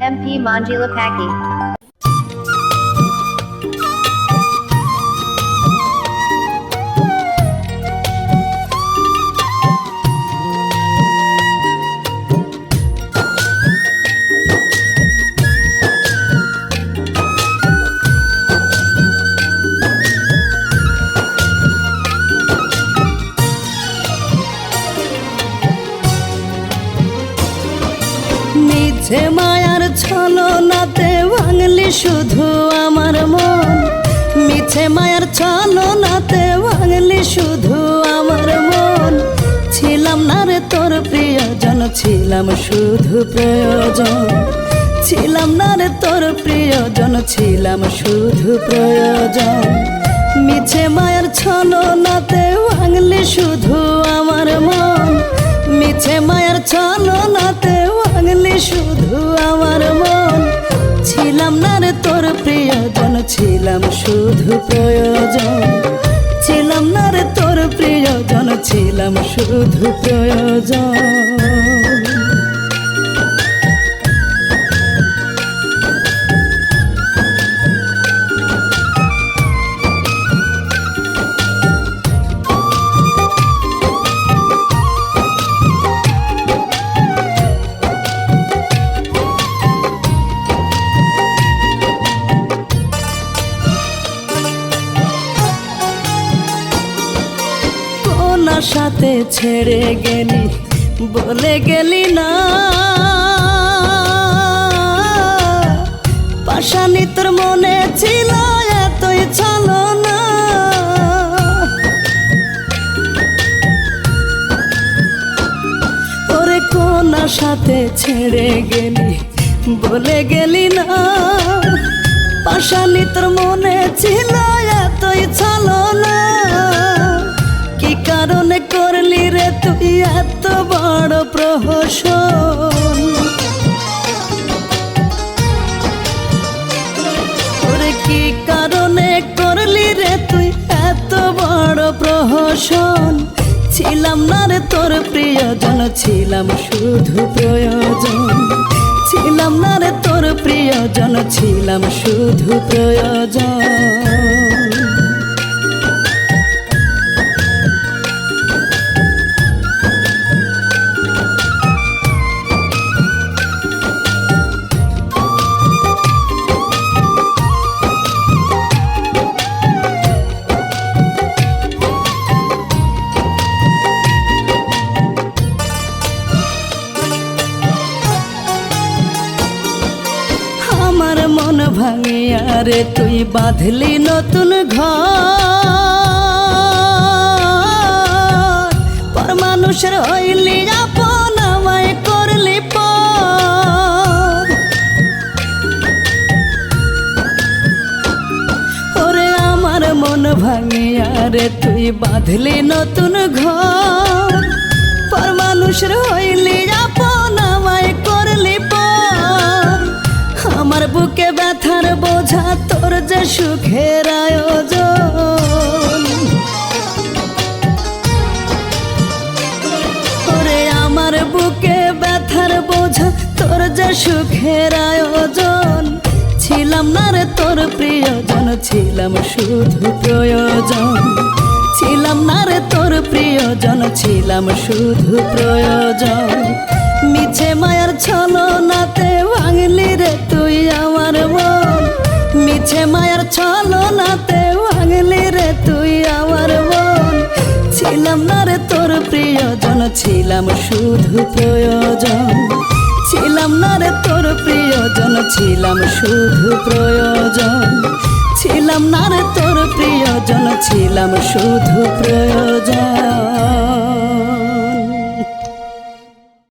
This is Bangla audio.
MP Manjula Paki. Tema ছলনাতে ভাঙলি শুধু আমার মন। মিছে মায়ার ছলনাতে ভাঙলি শুধু আমার মন। ছিলাম না রে তোর প্রিয়জন, ছিলাম শুধু প্রয়োজন। ছিলাম না রে তোর প্রিয়জন, ছিলাম শুধু প্রয়োজন। মিছে মায়ার ছলনাতে ভাঙলি শুধু আমার মন। মিছে মায়ার ছলনাতে প্রিয়জন ছিলাম শুধু প্রয়োজন। ছিলাম না রে তোর প্রিয়জন ছিলাম শুধু প্রয়োজন। সাথে ছেড়ে গেলি, বলে গেলি না। পাশানি তোর মনে ছিল এতই চলো কোন সাথে ছেড়ে গেলি, বলে গেলি না। পাশানি তোর মনে ছিল বড় প্রহসন ওরে কি কারণে করলি রে তুই এত বড় প্রহসন? ছিলাম না রে তোর প্রিয়জন, ছিলাম শুধু প্রয়োজন। ছিলাম না রে তোর প্রিয়জন, ছিলাম শুধু প্রয়োজন। রে তুই বাঁধলি নতুন ঘর। পর মানুষের হইলি আপন, আমায় করলি পর। ওরে আমার মন ভাঙিয়া রে তুই বাঁধলি নতুন ঘর। পর মানুষের হইলি আপন সুখের আয়োজন। ওরে আমার বুকে ব্যথার বোঝা, তোর যে সুখের আয়োজন। ছিলাম না রে তোর প্রিয়জন, ছিলাম শুধু প্রয়োজন। ছিলাম না রে তোর প্রিয়জন, ছিলাম শুধু প্রয়োজন। মিছে মায়ার ছলনাতে ভাঙলি রে তুই আমার মন। মিছে মায়ার ছলনাতে ভাঙলি রে তুই আমার মন। ছিলাম না রে তোর প্রিয়জন, ছিলাম শুধু প্রয়োজন। ছিলাম না রে তোর প্রিয়জন, ছিলাম শুধু প্রয়োজন। ছিলাম না রে তোর প্রিয়জন, ছিলাম শুধু প্রয়োজন।